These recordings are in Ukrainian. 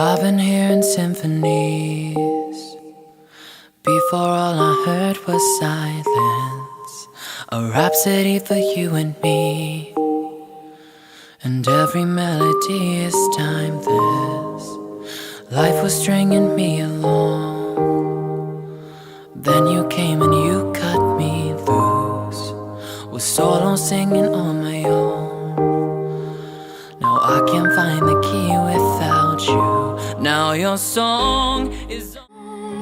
I've been hearing symphonies. Before all I heard was silence. A rhapsody for you and me. And every melody is timeless. Life was stringing me along. Then you came and you cut me loose. Was solo singing Now your song is.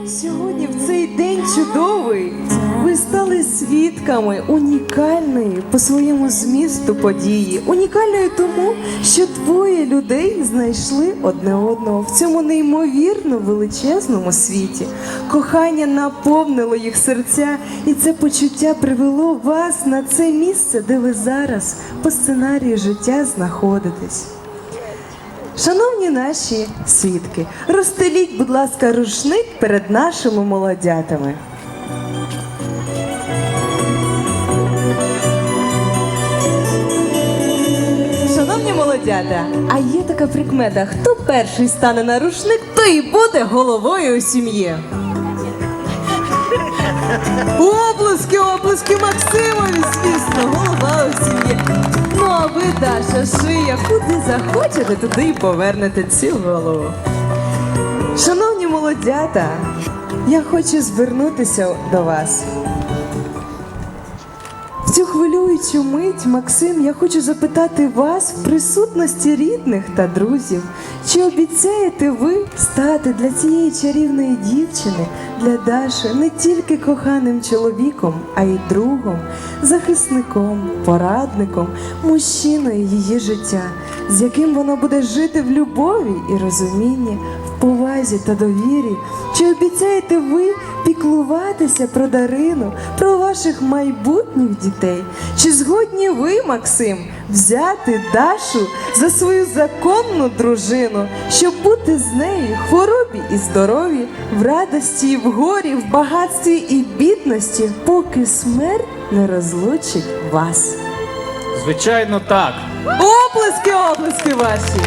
Сьогодні в цей день чудовий ви стали свідками унікальної по своєму змісту події. Унікальної тому, що двоє людей знайшли одне одного в цьому неймовірно величезному світі. Кохання наповнило їх серця, і це почуття привело вас на це місце, де ви зараз по сценарію життя знаходитесь. Шановні наші свідки, розстеліть, будь ласка, рушник перед нашими молодятами. Шановні молодята, а є така прикмета: хто перший стане на рушник, той і буде головою у сім'ї. Оплески, оплески Максимові, звісно, голова у сім'ї. А Даша, шия, куди захочете, туди й повернете цю голову. Шановні молодята, я хочу звернутися до вас. В цю хвилюючу мить, Максим, я хочу запитати вас в присутності рідних та друзів, чи обіцяєте ви стати для цієї чарівної дівчини, для Даші не тільки коханим чоловіком, а й другом, захисником, порадником, мужчиною її життя, з яким вона буде жити в любові і розумінні, в повазі та довірі? Чи обіцяєте ви піклуватися про Дарину, про ваших майбутніх дітей? Чи згодні ви, Максим, взяти Дашу за свою законну дружину, щоб бути з нею в хворобі і здоров'ї, в радості і в горі, в багатстві і бідності, поки смерть не розлучить вас? Звичайно, так. Оплески, оплески ваші!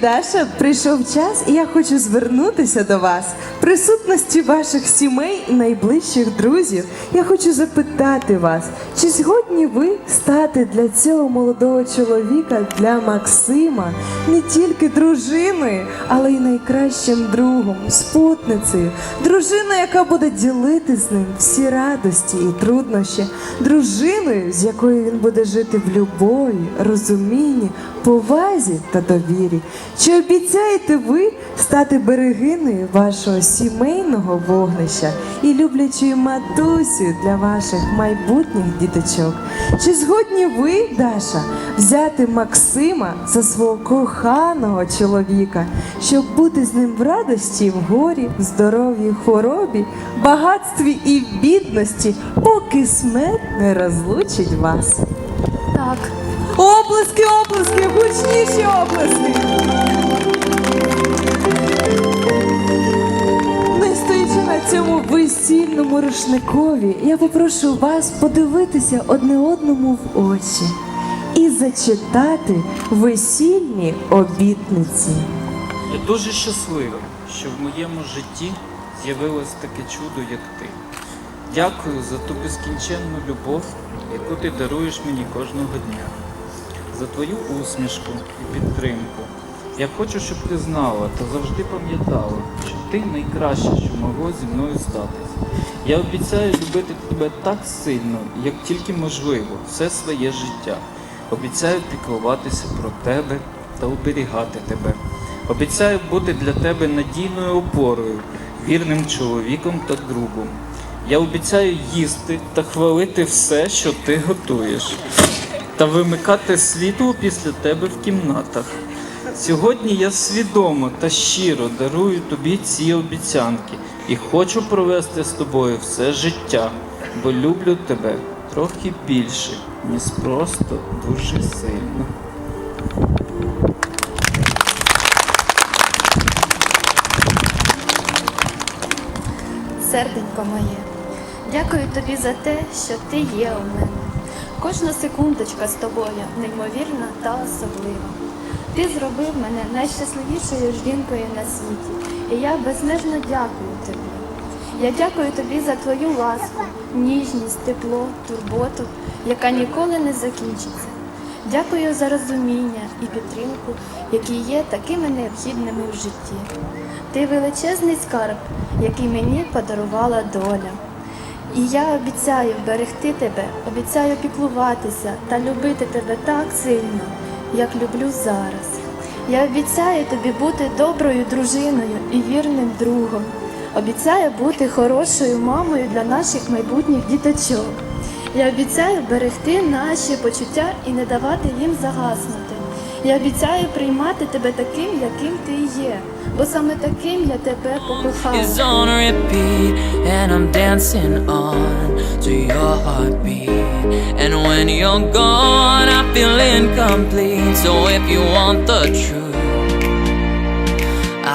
Даша, прийшов час, і я хочу звернутися до вас. Присутності ваших сімей і найближчих друзів. Я хочу запитати вас, чи згодні ви стати для цього молодого чоловіка, для Максима, не тільки дружиною, але й найкращим другом, спутницею, дружиною, яка буде ділити з ним всі радості і труднощі, дружиною, з якою він буде жити в любові, розумінні, повазі та довірі. Чи обіцяєте ви стати берегиною вашого сімейного вогнища і люблячою матусею для ваших майбутніх діточок? Чи згодні ви, Даша, взяти Максима за свого коханого чоловіка, щоб бути з ним в радості, в горі, в здоров'ї, хворобі, багатстві і бідності, поки смерть не розлучить вас? Так, Оплески, оплески, гучніші оплески. Не стоячи на цьому весільному рушникові, я попрошу вас подивитися одне одному в очі і зачитати весільні обітниці. Я дуже щасливий, що в моєму житті з'явилось таке чудо, як ти. Дякую за ту безкінченну любов, яку ти даруєш мені кожного дня, за твою усмішку і підтримку. Я хочу, щоб ти знала та завжди пам'ятала, що ти найкраще, що могло зі мною статись. Я обіцяю любити тебе так сильно, як тільки можливо, все своє життя. Обіцяю піклуватися про тебе та оберігати тебе. Обіцяю бути для тебе надійною опорою, вірним чоловіком та другом. Я обіцяю їсти та хвалити все, що ти готуєш, та вимикати світло після тебе в кімнатах. Сьогодні я свідомо та щиро дарую тобі ці обіцянки і хочу провести з тобою все життя, бо люблю тебе трохи більше, ніж просто дуже сильно. серденько моє, дякую тобі за те, що ти є у мене. Кожна секундочка з тобою неймовірна та особлива. Ти зробив мене найщасливішою жінкою на світі, і я безмежно дякую тобі. Я дякую тобі за твою ласку, ніжність, тепло, турботу, яка ніколи не закінчиться. Дякую за розуміння і підтримку, які є такими необхідними в житті. Ти величезний скарб, який мені подарувала доля. І я обіцяю берегти тебе, обіцяю піклуватися та любити тебе так сильно, як люблю зараз. Я обіцяю тобі бути доброю дружиною і вірним другом. Обіцяю бути хорошою мамою для наших майбутніх діточок. Я обіцяю берегти наші почуття і не давати їм загаснути. Я обіцяю приймати тебе таким, яким ти є, бо саме таким я тебе покохала. is on repeat, and I'm dancing on to your heartbeat. And when you're gone, I feel incomplete. So if you want the truth,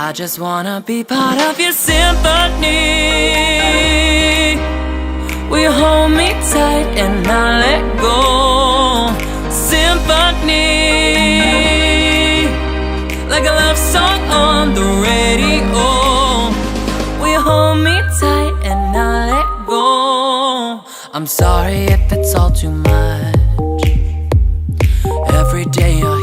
I just wanna be part of your symphony. Will you hold me tight and not let hold me tight and not let go. I'm sorry if it's all too much. Every day I